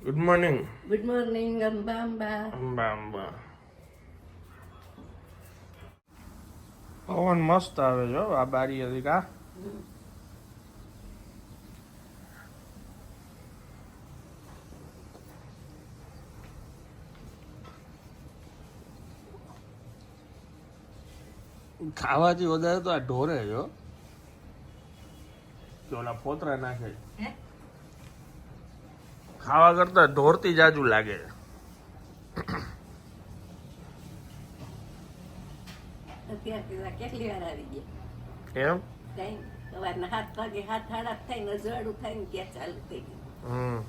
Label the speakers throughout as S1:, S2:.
S1: Good morning
S2: good morning Amba Amba
S1: Amba Amba પવન મસ્ત આવે છે આ બારી હતી કા? ખાવાથી વધારે તો આ ઢોરે જો ઓલા ફોતરા નાખે. ખાવા કરતા ધોરતી જાજુ લાગે.
S2: કેટલી વાર આવી ગયા?
S1: એમ?
S2: સવારના હાથ વાગે હાથ હાડા થાય ને થાય ને ત્યાં ચાલુ થઈ ગયું.
S1: હમ.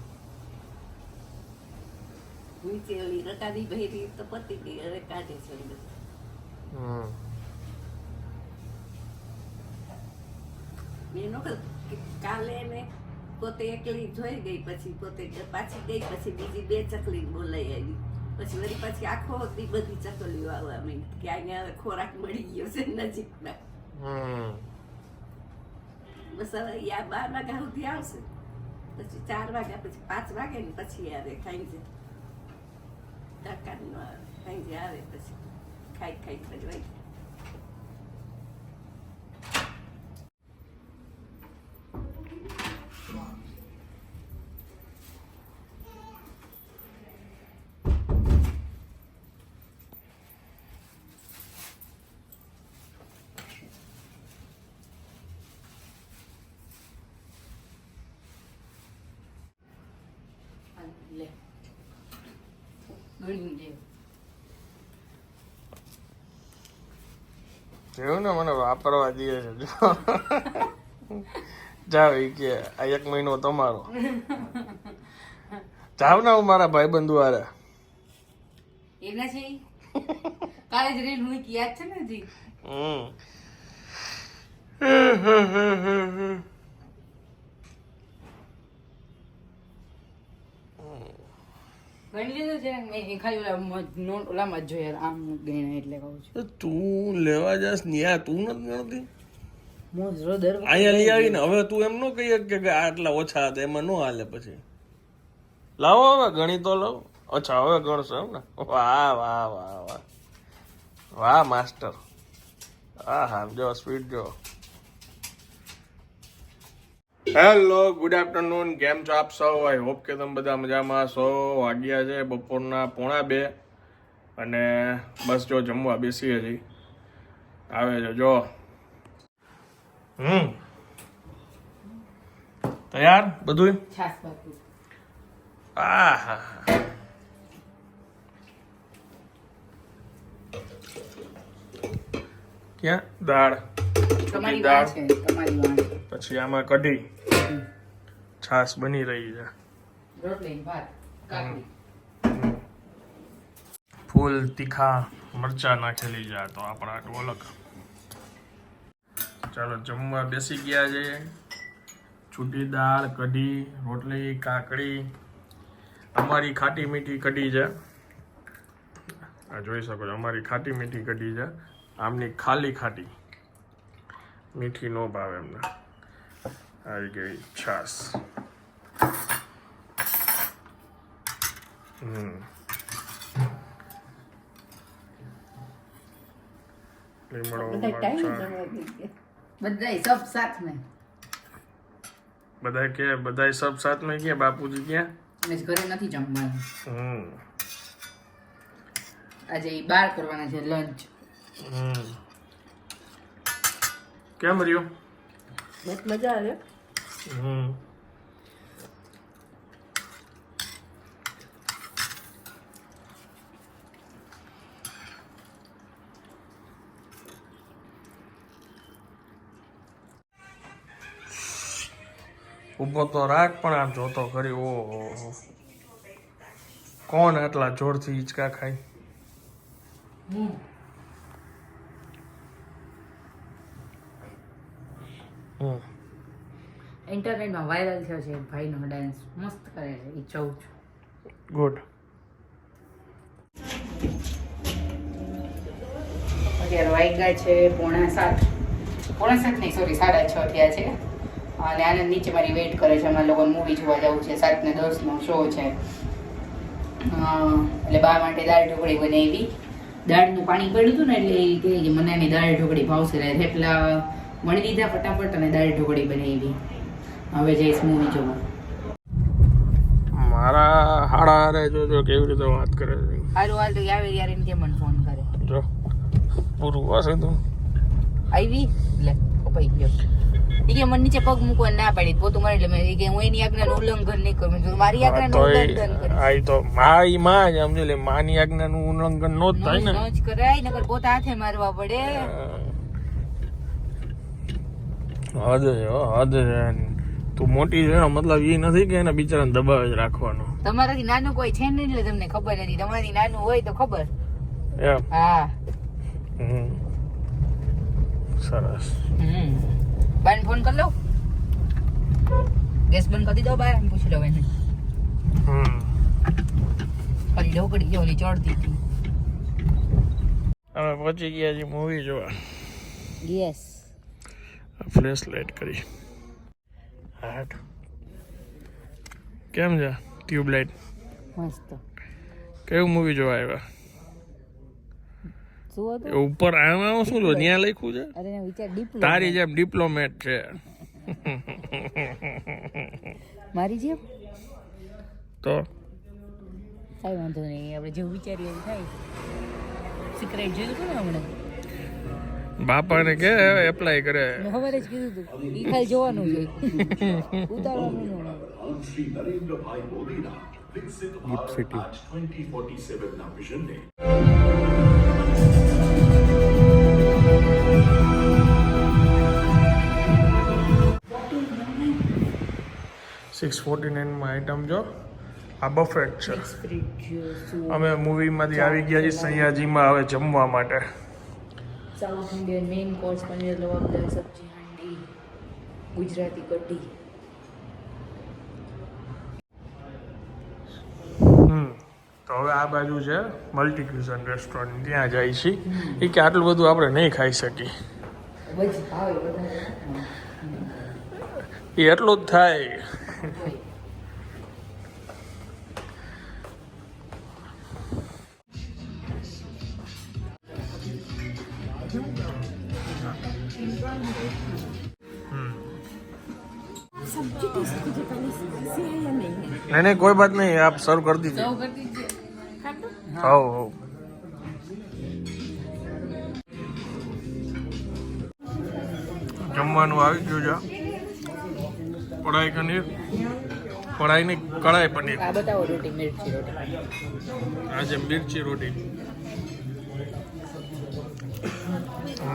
S2: નીચે ઓલી રકાદી ભરી તો પતી ગઈ હવે કાઢે છે મેં નો કે કાલે ને પોતે એકલી જોઈ ગઈ પછી પોતે પાછી ગઈ પછી બીજી બે ચકલી બોલાઈ આવી. પછી વળી પાછી આખો દી બધી ચકલીઓ આવવા માંડી કે અહીંયા હવે ખોરાક મળી ગયો છે નજીકના.
S1: હમ.
S2: બસ હવે યા બાર વાગ્યા સુધી આવશે. પછી ચાર વાગ્યા પછી પાંચ વાગે ને પછી આવે સાંજે ટકાનો આવે સાંજે આવે પછી. ખાઈ ખાઈ પછી
S1: જેવું ને મને વાપરવા દે છે. જાવ ઈ કે આ એક મહિનો તમારો. જાવ ને હું મારા ભાઈ બંધુ આરે
S3: એના છે કાલે જ રીલ મૂકી યાદ છે ને હમ
S1: હમ.
S3: ગણી લીધું છે મેં ખાલી ઓલા નોટ ઓલામાં જ જોયા આમ ગણ્યા એટલે કહું છું.
S1: તું લેવા જાસ ન્યા તું નથી ગણતી અહીંયા લઈ આવીને હવે તું એમ ન કહી શકે કે આ આટલા ઓછા હતા એમાં ન હાલે પછી. લાવો હવે ગણી તો લાવો. અચ્છા હવે ગણશો એમ ને? વાહ વાહ વાહ વાહ. વાહ માસ્ટર. હા હા જો સ્પીડ જો. હેલો ગુડ આફ્ટરનૂન કેમ છો આપ સૌ? આઈ હોપ કે તમે બધા મજામાં છો. વાગ્યા છે બપોરના પોણા બે અને બસ જો જમવા બેસીએ છીએ આવે છે જો. હમ. તૈયાર બધું આ હા ક્યાં? દાળ. દાળ. પછી આમાં કઢી. છાશ બની રહી છે. ફૂલ તીખા મરચા નાખેલી છે તો આપણા ઢોલક ચાલો જમવા બેસી ગયા છે. છૂટી દાળ કઢી રોટલી કાકડી. અમારી ખાટી મીઠી કઢી છે. આ જોઈ શકો છો અમારી ખાટી મીઠી કઢી છે. આમની ખાલી ખાટી. મીઠી નો ભાવે એમને. આવી ગઈ છાસ
S2: બધા
S3: મેં
S1: કે બધા સબ સાથ में ગયા? બાપુજી ક્યાં
S3: ઘરે નથી જમવાનું.
S1: હમ.
S3: આજે ઈ બહાર કરવાના છે લંચ
S1: હમ. કેમ રહ્યો?
S2: બસ મજા આવે.
S1: હમ. ઊભો તો રાખ પણ આમ જોતો ખરી ઓહો. હો. કોણ આટલા જોરથી હિંચકા ખાય
S3: હું
S1: હમ
S3: ઇન્ટરનેટમાં વાયરલ થયો છે ભાઈનો ડાન્સ મસ્ત કરે છે એ જોઉં છું.
S1: ગુડ
S3: અત્યારે વાગ્યા છે પોણા સાત. પોણા સાત નહીં સોરી સાડા છ થયા છે. અને આનંદ નીચે મારી વેઇટ કરે છે અમારે લોકો મૂવી જોવા જવું છે સાત ને દસ નો શો છે. એટલે બા માટે દાળ ઢોકળી બનાવી. દાળનું પાણી પડ્યું હતું ને એટલે એ કહે કે મને એની દાળ ઢોકળી ભાવશે. એટલે થેપલા વણી દીધા ફટાફટ અને દાળ ઢોકળી બનાવી. હવે જઈશ મૂવી જોવા.
S1: મારા હાડા હારે જોજો કેવી રીતે વાત કરે છે.
S3: હારું હાલ તો આવે યાર એમ કે મને ફોન કરે.
S1: જો પૂરું હશે તો.
S3: આવી? લે કપાઈ ગયો. કે મને નીચે પગ મૂકવા ના પાડી પોતું મારી એટલે મેં કે હું એની આજ્ઞાનું ઉલ્લંઘન નહીં કરું. મેં મારી આજ્ઞાનું ઉલ્લંઘન કરીશ.
S1: આઈ તો મા ઈ માં જ સમજી લે માની આજ્ઞાનું ઉલ્લંઘન નો જ થાય ને.
S3: મોજ જ કરાય નકર પોતા હાથે મારવા પડે.
S1: હદ છે હો, હદ છે. તું મોટી છે મતલબ એ નથી કે એને બિચારાને દબાવે જ રાખવાનો.
S3: તમારાથી નાનું કોઈ છે નહીં એટલે તમને ખબર નથી. તમારી નાનું હોય તો ખબર.
S1: એમ?
S3: હા.
S1: હમ. સરસ.
S3: હમ. બાને ફોન કરી લઉં? ગેસ બંધ કરી દો બાર પૂછી લઉં એને.
S1: હમ.
S3: ઓલી ઢોકળી ઓલી ચડતી હતી.
S1: અમે પહોંચી ગયા છીએ મૂવી જોવા.
S3: યસ
S1: ફ્લેશ લાઇટ કરી. હાટ. કેમ છે? ટ્યુબલાઇટ
S3: મસ્ત.
S1: કેવું મૂવી જોવા આવ્યા? ઉપર આમાં શું જો ત્યાં લખ્યું છે? તારી જેમ ડિપ્લોમેટ છે.
S3: મારી જેમ?
S1: તો?
S3: કાંઈ વાંધો નહીં. આપણે જેવું વિચારીએ થાય. સિક્રેટ જોયું હતું ને હમણાં?
S1: બાપાને કે એપ્લાય કરે.
S3: ખબર જ કીધું તું ઈ ખાલી જોવાનું છે. ઉતારવાનું.
S4: શ્રી નરેન્દ્રભાઈ મોદીના વિકસિત ભારત 2047 ના વિઝનને
S1: સિક્સ ફોર્ટી નાઇનમાં આઈટમ જો આ બફેટ છે અમે મૂવીમાંથી આવી ગયા છીએ સયાજીમાં હવે જમવા માટે.
S3: South Indian main course paneer lababdar સબ્જી હાંડી ગુજરાતી કઢી.
S1: તો હવે આ બાજુ છે મલ્ટી ક્યુઝન રેસ્ટોરન્ટ ત્યાં જાય છે. એ કે આટલું બધું આપણે નહીં ખાઈ શકીએ. એ એટલું જ થાય. नहीं नहीं कोई बात नहीं आप सर्व कर दीजिए
S3: સૌ કરતી જ છે
S1: हो हो જમવાનું આવી ગયું છે કઢાઈ પનીર કઢાઈ ની કઢાઈ પનીર
S3: આ બતાવો રોટી મિર્ચી રોટી
S1: આજે મિર્ચી રોટી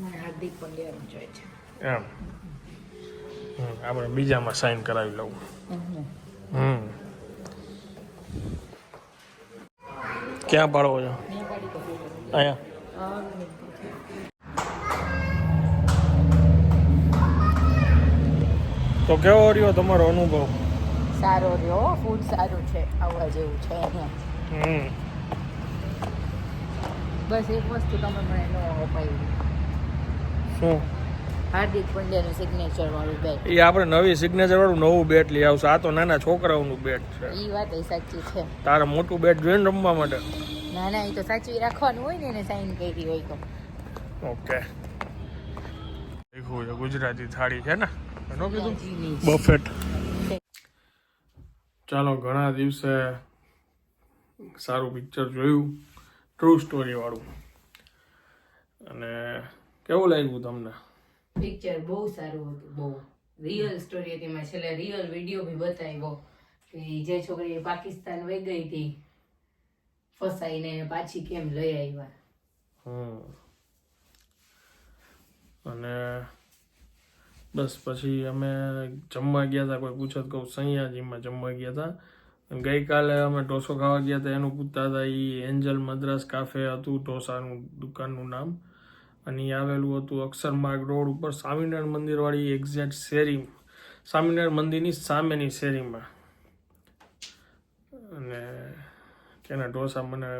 S3: હાર્દિક પંડ્યાનું જોઈએ છે.
S1: એમ. આપણે બીજામાં સાઈન કરાવી લઉં. હમ. ક્યાં પાડવો છો? અહીંયા. તો કેવો રહ્યો તમારો અનુભવ?
S3: સારો રહ્યો ફૂડ સારું છે આવવા જેવું છે અહીંયા.
S1: હમ.
S3: બસ એક વસ્તુ તમે મને ન અપાવી
S1: શું?
S3: હાર્દિક પંડ્યાનું સિગ્નેચર વાળું બેટ
S1: એ આપણે નવી સિગ્નેચર વાળું નવું બેટ લઈ આવશે. આ તો નાના છોકરાઓનું બેટ છે.
S3: એ વાત એ સાચી છે.
S1: તારે મોટું બેટ જોઈને રમવા માટે?
S3: ના ના એ તો સાચવી રાખવાનું હોય ને એને સાઈન કરી હોય તો.
S1: ઓકે લખ્યું છે ગુજરાતી થાળી છે ને? એનો કીધું? બફેટ. ચાલો ઘણા દિવસે સારું પિક્ચર જોયું. ટ્રુ સ્ટોરી વાળું. અને કેવું લાગ્યું તમને?
S3: પિક્ચર બહુ સારું હતું બહુ. રિયલ સ્ટોરી હતી. મેં છેલ્લે રિયલ વીડિયો બી બતાવ્યો કે જે છોકરી પાકિસ્તાન વહી ગઈ હતી ફસાઈને પાછી કેમ લઈ આવ્યા?
S1: હમ. અને બસ પછી અમે જમવા ગયા હતા કોઈ પૂછત કહું સૈયાજીમાં જમવા ગયા હતા. ગઈકાલે અમે ઢોસો ખાવા ગયા હતા એનું પૂછતા હતા એ એન્જલ મદ્રાસ કાફે હતું ઢોસાનું દુકાનનું નામ. અને આવેલું હતું અક્ષરમાર્ગ રોડ ઉપર સ્વામિનારાયણ મંદિરવાળી એક્ઝેક્ટ શેરી સ્વામિનારાયણ મંદિરની સામેની શેરીમાં. અને તેના ઢોસા મને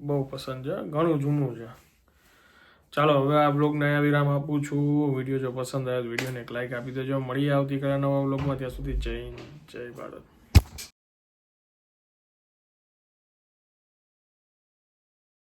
S1: બહુ પસંદ છે. ઘણું જૂનું છે. ચાલો, હવે આ બ્લોગને અહીંયા વિરામ આપું છું. વીડિયો જો પસંદ આવ્યો વિડીયોને એક લાઇક આપી દેજો. મળીએ આવતીકાલે નવા બ્લોગમાં ત્યાં સુધી જય જય ભારત.